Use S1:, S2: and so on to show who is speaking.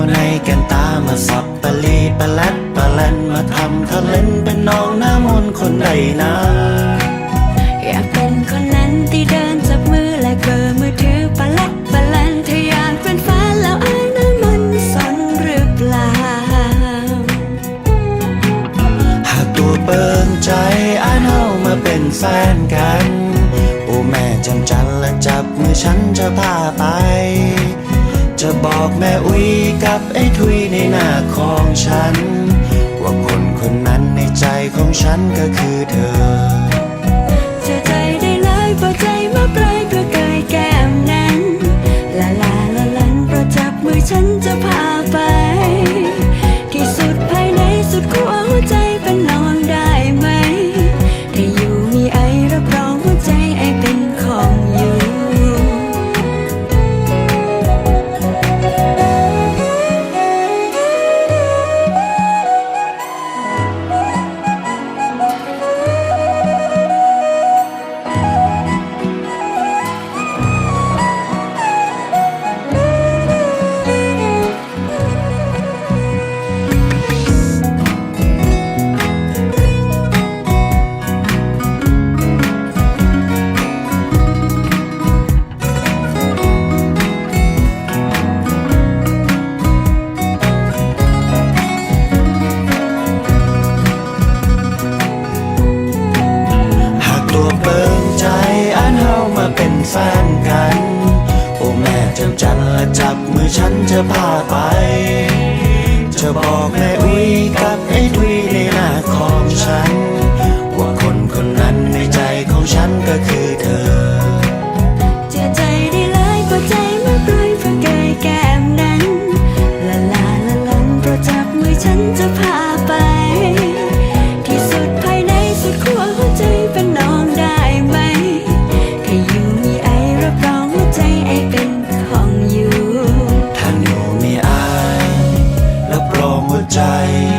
S1: คนในกันตามาสับปะลีปะลัดปะลันมาทำทะเล่นเป็นน้องหน้ามนคนใดนะ
S2: อยากเป็นคนนั้นที่เดินจับมือและเบอร์มือถือปะลัดปะลันทะยานเป็นฟ้าแล้วไอ้นั้นมันสนหรือเปล่า
S1: หากตัวเปิงใจอ้านเฮามาเป็นแฟนกันปู่แม่จำจันและจับมือฉันจะพาไป จะบอกแม่อุ้ยกับไอ้ทุยในหน้าของฉัน ว่าคนคนนั้นในใจของฉันก็คือเธอ็นแฟนกัน โอ้แม่จำจันและจับมือฉันจะพาไป จะบอกแม่อุ้ยกับไอ้ทุยในหน้าของฉัน ว่าคนคนนั้นในใจของฉันก็คือเธอ I.